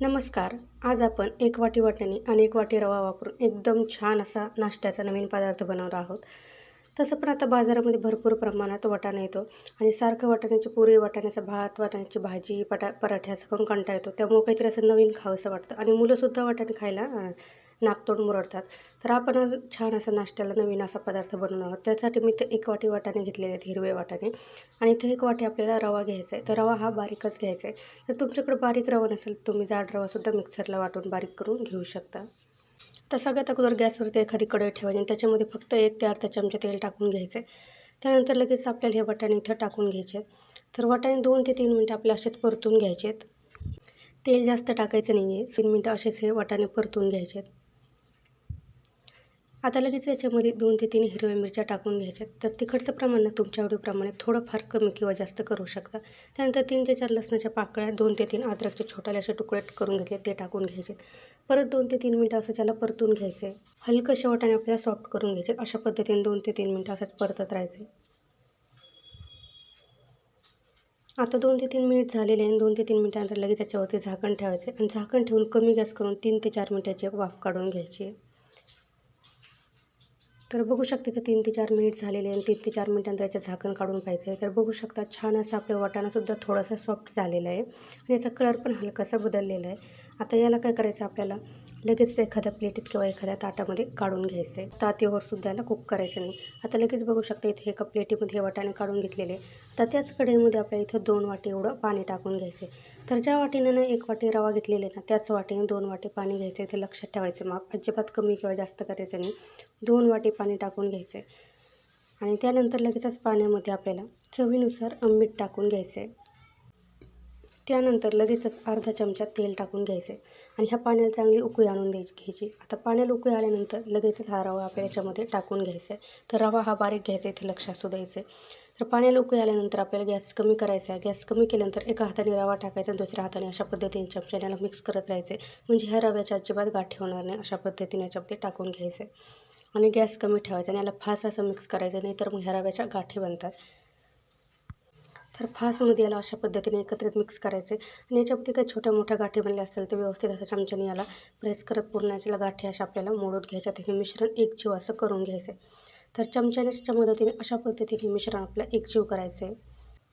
नमस्कार. आज आपण एक वाटी वाटाणे आणि एक वाटी रवा वापरून एकदम छान असा नाश्त्याचा नवीन पदार्थ बनवला आहोत. तसं पण आता बाजारामध्ये भरपूर प्रमाणात वाटाणा येतो आणि सारखं वाटाण्याची पुरी वाटाण्याचा भात वाटाण्याची भाजी पटा पराठे असं करून कंटाळा येतो. त्यामुळं काहीतरी असं नवीन खावंसं वाटतं. आणि मुलंसुद्धा वाटाणे खायला नाकतोड मुरडतात. तर आपण आज छान असा नाश्त्याला नवीन असा पदार्थ बनवणार आहोत. त्यासाठी मी ते एक वाटी वाटाणे घेतलेले आहेत हिरवे वाटाणे. आणि इथे एक वाटी आपल्याला रवा घ्यायचा आहे. तर रवा हा बारीकच घ्यायचा आहे. तर तुमच्याकडे बारीक रवा नसेल तुम्ही जाड रवासुद्धा मिक्सरला वाटून बारीक करून घेऊ शकता. तर सगळ्यात अगोदर गॅसवरती एखादी कढई ठेवायची आणि त्याच्यामध्ये फक्त एक ते अर्धा चमचे तेल टाकून घ्यायचं आहे. त्यानंतर लगेच आपल्याला हे वाटाणे इथं टाकून घ्यायचे आहेत. तर वाटाणे दोन ते तीन मिनटं आपल्या असेच परतून घ्यायचे आहेत. तेल जास्त टाकायचं नाही आहे. तीन मिनटं असेच हे वाटाणे परतून घ्यायचे आहेत. आता लगेच याच्यामध्ये दोन ते तीन हिरव्या मिरच्या टाकून घ्यायच्या. आहेत. तर तिखटचं प्रमाण ना तुमच्या आवडीप्रमाणे थोडंफार कमी किंवा जास्त करू शकता. त्यानंतर तीन ते चार लसणाच्या पाकळ्या दोन ते तीन अद्रकचे छोट्याले असे तुकडे करून घेतले ते टाकून घ्यायचे. परत दोन ते तीन मिनटं असं त्याला परतून घ्यायचं. आहे हलकं शेवटाने आपल्याला सॉफ्ट करून घ्यायचे. अशा पद्धतीने दोन ते तीन मिनटं असंच परतत राहायचे. आता दोन ते तीन मिनिट झालेले आहे दोन ते तीन मिनटानंतर लगेच त्याच्यावरती झाकण ठेवायचे. आणि झाकण ठेवून कमी गॅस करून तीन ते चार मिनटाची वाफ काढून घ्यायची. तर बघू शकते की तीन ते चार मिनिट झालेले आहे आणि तीन ते चार मिनिटांतर याचं झाकण काढून पाहिजे तर बघू शकता छान असं आपलं वाटाणासुद्धा थोडासा सॉफ्ट झालेला आहे. आणि याचा कलर पण हलकासा बदललेला आहे. आता याला काय करायचं आपल्याला? लगेच एखाद्या प्लेटीत किंवा एखाद्या ताटामध्ये काढून घ्यायचं आहे तातीवर सुद्धा याला कुक करायचं नाही. आता लगेच बघू शकता इथे एका प्लेटीमध्ये हे वाटाणे काढून घेतलेले तर आता त्याच कढईमध्ये आपल्याला इथं दोन वाटी एवढं पाणी टाकून घ्यायचं तर ज्या वाटीनं ना एक वाटी रवा घेतलेले आहे ना त्याच वाटीने दोन वाटी पाणी घ्यायचं इथे लक्षात ठेवायचं माप. अजिबात कमी किंवा जास्त करायचं नाही. दोन वाटी पाणी टाकून घ्यायचं आणि त्यानंतर लगेचच पाण्यामध्ये आपल्याला चवीनुसार मीठ टाकून घ्यायचं आहे त्यानंतर लगेचच अर्धा चमचा तेल टाकून घ्यायचे आणि ह्या पाण्याला चांगली उकळी आणून द्यायची घ्यायची. आता पाण्याला उकळी आल्यानंतर लगेचच हा रवा आपल्या याच्यामध्ये टाकून घ्यायचा आहे. तर रवा हा बारीक घ्यायचा इथे लक्षात असू द्यायचं तर पाण्याला उकळी आल्यानंतर आपल्याला गॅस कमी करायचा आहे. गॅस कमी केल्यानंतर एका हाताने रवा टाकायचा आणि दुसऱ्या हाताने अशा पद्धतीने चमच्याने याला मिक्स करत राहायचे. म्हणजे ह्या रव्याच्या अजिबात गाठी होणार नाही अशा पद्धतीने याच्यामध्ये टाकून घ्यायचे. आणि गॅस कमी ठेवायचा आणि याला फास असं मिक्स करायचं नाही तर मग ह्या रव्याच्या गाठी बनतात. तर फासमध्ये याला अशा पद्धतीने एकत्रित मिक्स करायचे. आणि याच्यामध्ये काही छोट्या मोठ्या गाठी बनल्या असतील तर व्यवस्थित असं चमच्याने याला प्रेस करत पूर्ण याच्याला गाठी अशा आपल्याला मोडून घ्यायच्या. हे मिश्रण एकजीव असं करून घ्यायचं. तर चमच्याच्या मदतीने अशा पद्धतीने मिश्रण आपलं एकजीव करायचं. आहे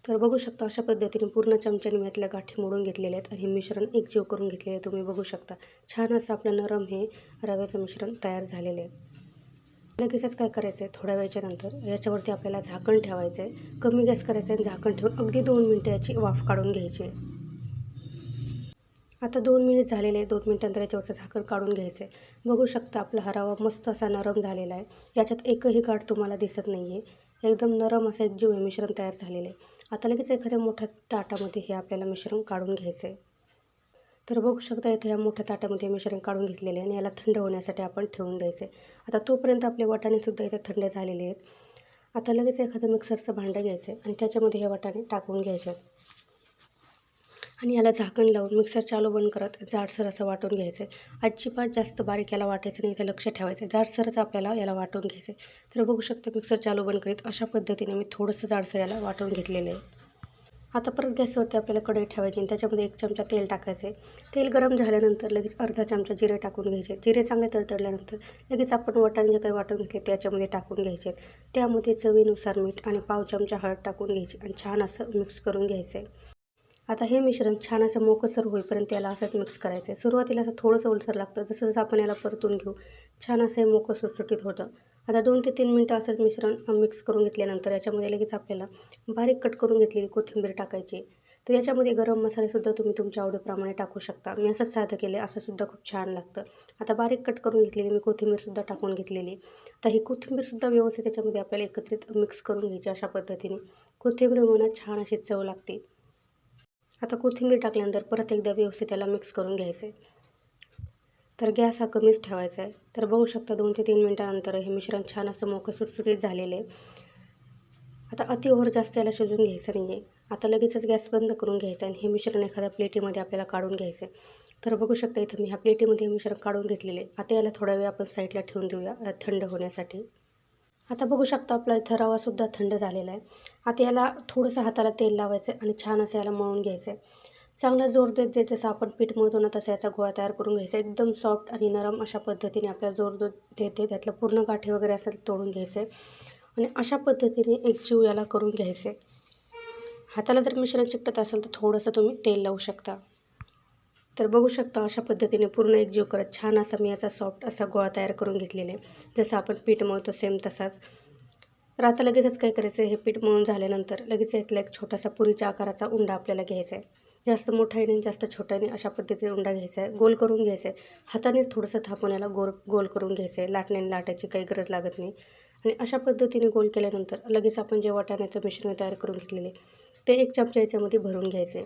तर बघू शकता अशा पद्धतीने पूर्ण चमच्याने मी यातल्या गाठी मोडून घेतलेले आहेत आणि हे मिश्रण एकजीव करून घेतलेले आहे तुम्ही बघू शकता. छान असं आपलं नरम हे रव्याचं मिश्रण तयार झालेलं आहे. लगेचच काय करायचं आहे थोड्या वेळच्या नंतर याच्यावरती आपल्याला झाकण ठेवायचं आहे कमी गॅस करायचं आहे आणि झाकण ठेवून अगदी दोन मिनटं याची वाफ काढून घ्यायची आहे. आता दोन मिनिट झालेले आहे दोन मिनिटांतर याच्यावरचं झाकण काढून घ्यायचं आहे बघू शकता आपला हरावा मस्त असा नरम झालेला आहे. याच्यात एकही गाठ तुम्हाला दिसत नाही आहे एकदम नरम असं एक जीव हे मिश्रण तयार झालेलं आहे. आता लगेच एखाद्या मोठ्या ताटामध्ये हे आपल्याला मिश्रण काढून घ्यायचं आहे तर बघू शकता इथे या मोठ्या ताटामध्ये मिश्रण काढून घेतलेले आहे आणि याला थंड होण्यासाठी आपण ठेवून द्यायचे. आता तोपर्यंत आपले वाटाणेसुद्धा इथे थंड झालेले आहेत. आता लगेच एखादं मिक्सरचं भांडं घ्यायचं आणि त्याच्यामध्ये हे वाटाणे टाकून घ्यायचे. आणि याला झाकण लावून मिक्सर चालू बंद करत जाडसर असं वाटून घ्यायचं. आहे अजिबात जास्त बारीक याला वाटायचं नाही इथे लक्ष ठेवायचं. जाडसरचं जाडसरच आपल्याला याला वाटून घ्यायचं. तर बघू शकता मिक्सर चालू बंद करीत अशा पद्धतीने मी थोडंसं जाडसर याला वाटून घेतलेलं आहे. आता परत गॅसवरती आपल्याला कढई ठेवायची आणि त्याच्यामध्ये एक चमचा तेल टाकायचे. तेल गरम झाल्यानंतर लगेच अर्धा चमचा जिरे टाकून घ्यायचे. जिरे चांगले तडतडल्यानंतर लगेच आपण वाटाणे जे काही वाटून घेतले त्याच्यामध्ये टाकून घ्यायचे. त्यामध्ये चवीनुसार मीठ आणि पाव चमचा हळद टाकून घ्यायची आणि छान असं मिक्स करून घ्यायचं. आहे आता हे मिश्रण छान असं मोकसर होईपर्यंत याला असंच मिक्स करायचं. आहे सुरुवातीला असं थोडंसं ओलसर लागतं. जसं जसं आपण याला परतून घेऊ छान असं हे मोकं सुटसुटीत होतं. आता दोन ते तीन मिनटं असंच मिश्रण मिक्स करून घेतल्यानंतर याच्यामध्ये लगेच आपल्याला बारीक कट करून घेतलेली कोथिंबीर टाकायची. तर याच्यामध्ये गरम मसालेसुद्धा तुम्ही तुमच्या आवडीप्रमाणे टाकू शकता. मी असंच साधं केले असंसुद्धा खूप छान लागतं. आता बारीक कट करून घेतलेली मी कोथिंबीरसुद्धा टाकून घेतलेली. तर ही कोथिंबीरसुद्धा व्यवस्थित त्याच्यामध्ये आपल्याला एकत्रित मिक्स करून घ्यायची अशा पद्धतीने. कोथिंबीर म्हणून छान अशी चव लागते. आता कोथिंबीर टाकल्यानंतर परत एकदा व्यवस्थित त्याला मिक्स करून घ्यायचं आहे तर गॅस हा कमीच ठेवायचा आहे. तर बघू शकता दोन ते तीन मिनटानंतर हे मिश्रण छान असं मोकं सुटसुटीत झालेलं आहे. आता अति ओव्हर जास्त याला शिजून घ्यायचं नाही आहे. आता लगेचच गॅस बंद करून घ्यायचा आणि हे मिश्रण एखाद्या प्लेटीमध्ये आपल्याला काढून घ्यायचं आहे. तर बघू शकता इथं मी ह्या प्लेटीमध्ये हे मिश्रण काढून घेतलेले आहे. आता याला थोडा वेळ आपण साईडला ठेवून देऊया थंड होण्यासाठी. आता बघू शकता आपला इथं रवासुद्धा थंड झालेला आहे. आता याला थोडंसं हाताला तेल लावायचं आणि छान असं याला मळून घ्यायचं आहे. चांगला जोर देत देत जसं आपण पीठ मळतो ना तसं याचा गोळा तयार करून घ्यायचा एकदम सॉफ्ट आणि नरम अशा पद्धतीने आपल्याला जोर देत देते त्यातलं पूर्ण गाठी वगैरे असेल तोडून घ्यायचे. आणि अशा पद्धतीने एक जीव याला करून घ्यायचे. हाताला जर मिश्रण चिकटत असेल तर थोडंसं तुम्ही तेल लावू शकता. तर बघू शकता अशा पद्धतीने पूर्ण एक जीव करत छान असा मी याचा सॉफ्ट असा गोळा तयार करून घेतलेला आहे. जसं आपण पीठ मळतो सेम तसाच. तर आता लगेचच काय करायचं? हे पीठ मळून झाल्यानंतर लगेच यातला एक छोटासा पुरीच्या आकाराचा उंडा आपल्याला घ्यायचा आहे. जास्त मोठाही नाही जास्त छोट्याने अशा पद्धतीने उंडा घ्यायचा आहे. गोल करून घ्यायचा आहे. हातानेच थोडंसं थापून याला गोल गोल करून घ्यायचं आहे. लाटण्याने लाटायची काही गरज लागत नाही. आणि अशा पद्धतीने गोल केल्यानंतर लगेच आपण जे वाटाण्याचं मिश्रण तयार करून घेतलेले ते एक चमचा याच्यामध्ये भरून घ्यायचे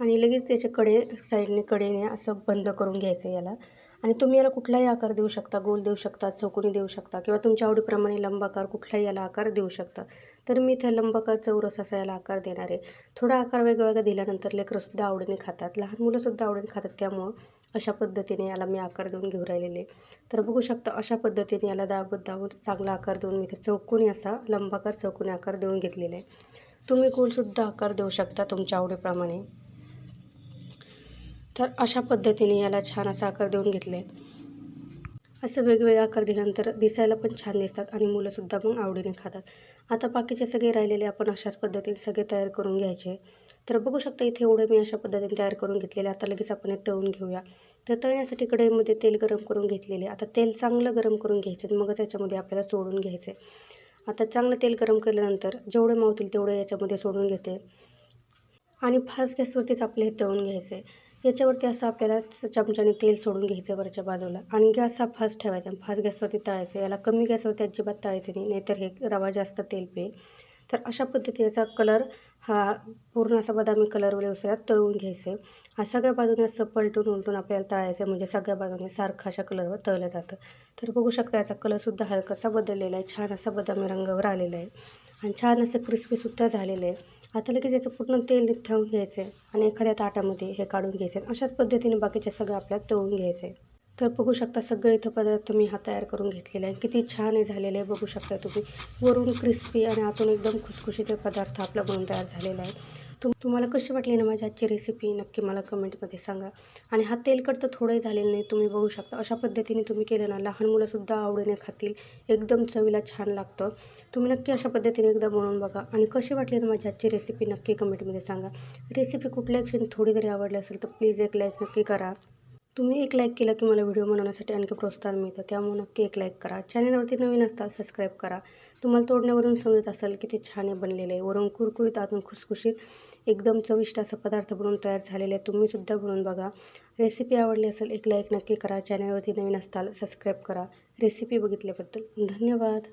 आणि लगेच त्याचे कडे साईडने कडेने असं बंद करून घ्यायचं याला. आणि तुम्ही याला कुठलाही आकार देऊ शकता गोल देऊ शकता चौकोनी देऊ शकता किंवा तुमच्या आवडीप्रमाणे लंबाकार कुठलाही याला आकार देऊ शकता. तर मी इथे लंबाकार चौरस असा याला आकार देणार आहे. थोडा आकार वेगवेगळा दिल्यानंतर लेकरंसुद्धा आवडीने खातात. लहान मुलंसुद्धा आवडीने खातात. त्यामुळं अशा पद्धतीने याला मी आकार देऊन घेऊ राहिलेले तर बघू शकता अशा पद्धतीने याला दाबत दाबत चांगला आकार देऊन मी त्या चौकोनी असा लंबाकार चौकोनी आकार देऊन घेतलेला आहे. तुम्ही गोलसुद्धा आकार देऊ शकता तुमच्या आवडीप्रमाणे. तर अशा पद्धतीने याला छान असा आकार देऊन घेतले. असं वेगवेगळे आकार दिल्यानंतर दिसायला पण छान दिसतात आणि मुलंसुद्धा मग आवडीने खातात. आता बाकीचे सगळे राहिलेले आपण अशाच पद्धतीने सगळे तयार करून घ्यायचे. तर बघू शकता इथे एवढं मी अशा पद्धतीने तयार करून घेतलेले. आता लगेच आपण हे तळून घेऊया. तर तळण्यासाठी कढईमध्ये तेल गरम करून घेतलेले. आता तेल चांगलं गरम करून घ्यायचं मगच याच्यामध्ये आपल्याला सोडून घ्यायचे. आता चांगलं तेल गरम केल्यानंतर जेवढे मावतील तेवढे याच्यामध्ये सोडून घेते. आणि फास्ट गॅसवरतीच आपले हे तळून घ्यायचे. याच्यावरती असं आपल्याला चमच्याने तेल सोडून घ्यायचं वरच्या बाजूला आणि गॅस हा फास्ट ठेवायचा फास्ट गॅसवरती तळायचं. याला कमी गॅसवरती अजिबात तळायचं नाही नाहीतर हे रवा जास्त तेल पे तर अशा पद्धतीचा कलर हा पूर्ण असा बदामी कलरवर व्यवस्थित तळून घ्यायचे हा सगळ्या बाजूने असं पलटून उलटून आपल्याला तळायचं म्हणजे सगळ्या बाजूने सारखं अशा कलरवर तळलं जातं. तर बघू शकता याचा कलरसुद्धा हलकासा बदललेला आहे छान असा बदामी रंगावर आलेला आहे. आणि छान असं क्रिस्पीसुद्धा झालेलं आहे. आता लगेच याचं पूर्ण तेल निथळून घ्यायचं आहे आणि एखाद्या ताटामध्ये हे काढून घ्यायचं आहे. अशाच पद्धतीने बाकीचे सगळं आपल्याला तळून घ्यायचं आहे. तर बघू शकता सगळे इथं पदार्थ मी हा तयार करून घेतलेला आहे. किती छान आहे झालेलं आहे बघू शकता तुम्ही. वरून क्रिस्पी आणि आतून एकदम खुसखुशीत पदार्थ आपला बनून तयार झालेला आहे. तुम तुम्हाला कशी वाटली ना माझी आजची रेसिपी नक्की मला कमेंटमध्ये सांगा. आणि हा तेलकट तर थोडंही झालेलं नाही तुम्ही बघू शकता. अशा पद्धतीने तुम्ही केलं ना लहान मुलंसुद्धा आवडीने खातील. एकदम चवीला छान लागतं. तुम्ही नक्की अशा पद्धतीने एकदा बनवून बघा. आणि कशी वाटली ना माझी आजची रेसिपी नक्की कमेंटमध्ये सांगा. रेसिपी कुठल्या क्षणी थोडी जरी आवडली असेल तर प्लीज एक लाईक नक्की करा. तुम्ही एक लाईक केलं की मला व्हिडिओ बनवण्यासाठी आणखी प्रोत्साहन मिळतं. त्यामुळे नक्की एक लाईक करा. चॅनलवरती नवीन असताल सबस्क्राईब करा. तुम्हाला तोडण्यावरून समजत असेल ते छान आहे बनलेलं आहे. वरून कुरकुरीत आतून खुसखुशीत एकदम चविष्ट असा पदार्थ बनवून तयार झालेले आहे. तुम्हीसुद्धा बनवून बघा. रेसिपी आवडली असेल एक लाईक नक्की करा. चॅनलवरती नवीन असताल सबस्क्राईब करा. रेसिपी बघितल्याबद्दल धन्यवाद.